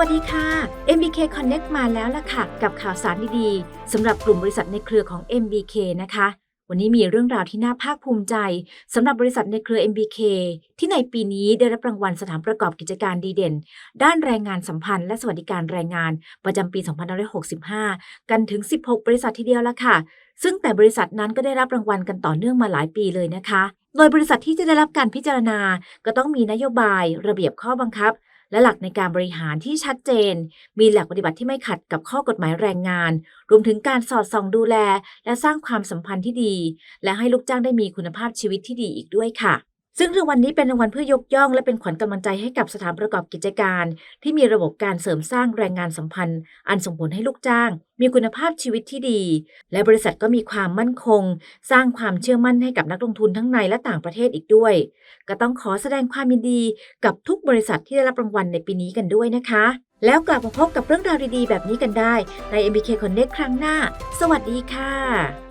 วัสดีค่ะ MBK Connect มาแล้วล่ะค่ะ กับข่าวสารดีๆสำหรับกลุ่มบริษัทในเครือของ MBK นะคะ วันนี้มีเรื่องราวที่น่าภาคภูมิใจสำหรับบริษัทในเครือ MBK ที่ในปีนี้ได้รับรางวัลสถานประกอบกิจการดีเด่น ด้านแรงงานสัมพันธ์และสวัสดิการแรงงานประจำปี 2565 กันถึง 16 บริษัททีเดียวละค่ะ ซึ่งแต่บริษัทนั้นก็ได้รับรางวัลกันต่อเนื่องมาหลายปีเลยนะคะ โดยบริษัทที่จะได้รับการพิจารณา ก็ต้องมีนโยบาย ระเบียบข้อบังคับ และหลักในการบริหารที่ชัดเจน มีหลักปฏิบัติที่ไม่ขัดกับข้อกฎหมายแรงงาน รวมถึงการสอดส่องดูแล และสร้างความสัมพันธ์ที่ดี และให้ลูกจ้างได้มีคุณภาพชีวิตที่ดีอีกด้วยค่ะ ซึ่งรางวัลนี้เป็นรางวัลเพื่อยกย่อง และเป็นขวัญกำลังใจให้กับสถานประกอบกิจการ ที่มีระบบการเสริมสร้างแรงงานสัมพันธ์ อันส่งผลให้ลูกจ้าง มีคุณภาพชีวิตที่ดี และบริษัทก็มีความมั่นคง สร้างความเชื่อมั่นให้กับนักลงทุนทั้งในและต่างประเทศอีกด้วย ก็ต้องขอแสดงความยินดีกับทุกบริษัทที่ได้รับรางวัลในปีนี้กันด้วยนะคะ แล้วกลับมาพบกับเรื่องราวดีๆ แบบนี้กันได้ใน MBK Connect ครั้งหน้า สวัสดีค่ะ